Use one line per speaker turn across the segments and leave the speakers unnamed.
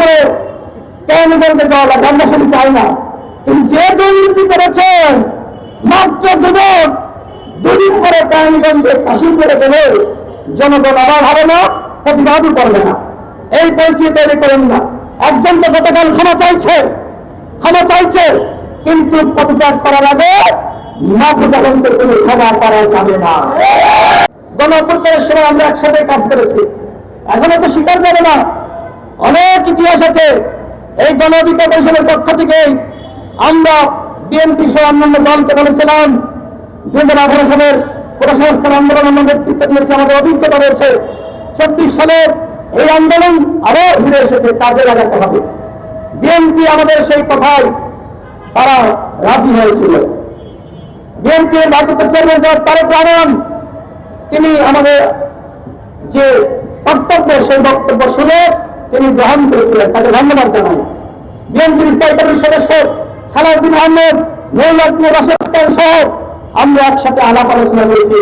করে কেরানীগঞ্জে যাওয়া লাগে আমরা সেটি চাই না। কিন্তু যে দুর্নীতি করেছেন মাত্র দুজন দুদিন পরে করে কেরানীগঞ্জে কাশিমপুরে গেলে জনগণ আবার হবে না, প্রতিবাদও করবে না। এই পরিস্থিতি তৈরি করেন না। একজন তো গতকাল ক্ষমা চাইছে ক্ষমা চাইছে, কিন্তু প্রতিবাদ করার আগে তদন্তের কোনো ক্ষমা করা যাবে না। গণঅভ্যুত্থানের সময় আমরা একসাথে কাজ করেছি। এখনও তো স্বীকার যাবে না। অনেক ইতিহাস আছে। এই গণ অধিকার পরিষদের পক্ষ থেকে আমরা বিএনপি সহ অন্যান্য দলকে বলেছিলাম দুই হাজার আঠারো সালের প্রসংস্কার আন্দোলন আমরা নেতৃত্ব দিয়েছি, আমাদের অভিজ্ঞতা রয়েছে। চব্বিশ সালের এই আন্দোলন আবার ফিরে এসেছে, কাজে লাগাতে হবে। বিএনপি আমাদের সেই কথায় তারা রাজি হয়েছিল। বিএনপির ভারপ্রাপ্ত চেয়ারম্যান তারেক রহমান, তিনি আমাদের যে বক্তব্য, সেই বক্তব্য শুনে তিনি গ্রহণ করেছিলেন, তাকে ধন্যবাদ জানাই। বিএনপির কমিটির সদস্য সালাউদ্দিন আহমেদ নৌলাদ্দিন রাশেদ সহ আমরা একসাথে আলাপ আলোচনা করেছি,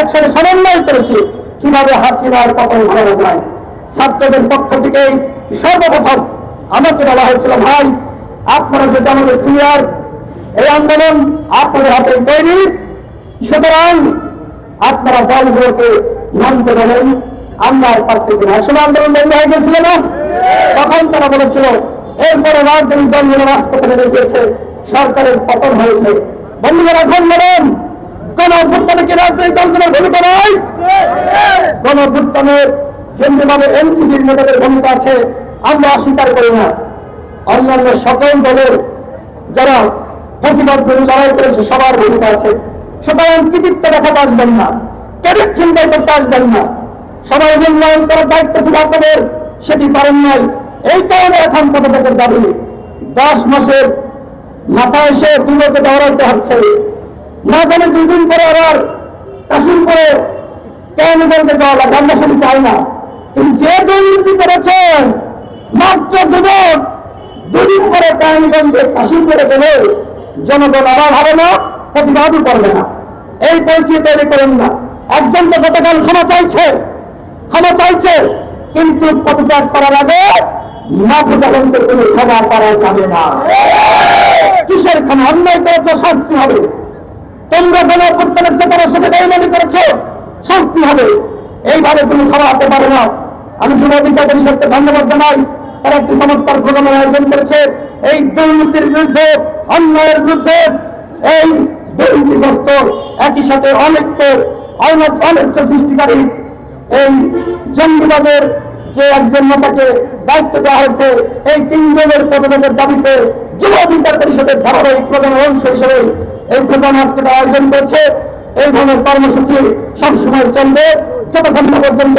একসাথে সমন্বয় করেছি, কীভাবে হাসিনার পতন ঘটানো যায়। ছাত্রদের পক্ষ থেকে সর্বপ্রথম আমাকে বলা হয়েছিল, ভাই, আপনারা যেটা আমাদের সিনিয়র, এই আন্দোলন আপনাদের হাতে তৈরি, সুতরাং আপনারা দলগুলোকে মানতে বলেন। আমরা আর পারতেছি না। একসময় আন্দোলন বন্ধ হয়ে গেছিল না? তখন তারা বলেছিল, এরপরে রাজনৈতিক দলগুলো রাজপথে নেমে গিয়েছে। সরকারের পতন হয়েছে। বন্ধুরা, এখন বলেন কোন অভ্যুত্থানে কি রাজনৈতিক দলগুলোর ভূমিকা নয় কোন অভ্যুত্থানের যেমনিভাবে এনসিপির নেতাদের ভূমিকা আছে, আমরা অস্বীকার করি না। অন্যান্য সকল দলের যারা ফেসিবাদ বিরোধী লড়াই করেছে, সবার ভূমিকা আছে। সুতরাং কৃতিত্ব দেখাতে আসবেন না। ক্রেডিট চিন্তাই করতে আসবেন না। সবাই মূল্যায়ন করার দায়িত্ব ছিল আপনাদের, সেটি পারেন নাই। এই কারণে এখন পদত্যাগের দাবি, দশ মাসের মাথায় এসে দুলোকে দৌড়াতে হচ্ছে। না জানি দুই দিন পরে আবার কাশিমপুরে কেরানীগঞ্জে যাওয়া লাগে আমরা সেটি চাই না। কিন্তু যে দুর্নীতি করেছেন মাত্র দুজন দুদিন পরে করে কেরানীগঞ্জে কাশিমপুরে গেলে জনগণ আবার হবে না, প্রতিবাদও করবে না। এই পরিস্থিতি তৈরি করেন না। একজন তো গতকাল ক্ষমা চাইছে। ক্ষমা চাইছে, কিন্তু প্রতিবাদ করার আগে তদন্তের কোনো ক্ষমা করা যাবে না। কিসের ক্ষমা? অন্যায় করেছে, শাস্তি হবে। তোমরা গণ অভ্যুত্থানের চেতনার সাথে বেইমানি করেছ, শাস্তি হবে। এইভাবে কোনো ক্ষমা হতে পারে না। আমি যুব অধিকার পরিষদকে ধন্যবাদ জানাই। তারা একটি চমৎকার প্রোগ্রামের আয়োজন করেছে। এই দুর্নীতির বিরুদ্ধে, অন্যায়ের বিরুদ্ধে এই দুর্নীতিগ্রস্ত, একই সাথে অনেক অনিচ্ছ সৃষ্টিকারী এই জঙ্গিবাদের যে একজন নেতাকে দায়িত্ব দেওয়া হয়েছে, এই তিনজনের পদত্যাগের দাবিতে যুব অধিকার পরিষদের ধারাবাহিক প্রধান অংশ হিসেবে এই প্রধান আজকে আয়োজন করছে। এই ধরনের কর্মসূচি সবসময় চলবে। যতক্ষণ পর্যন্ত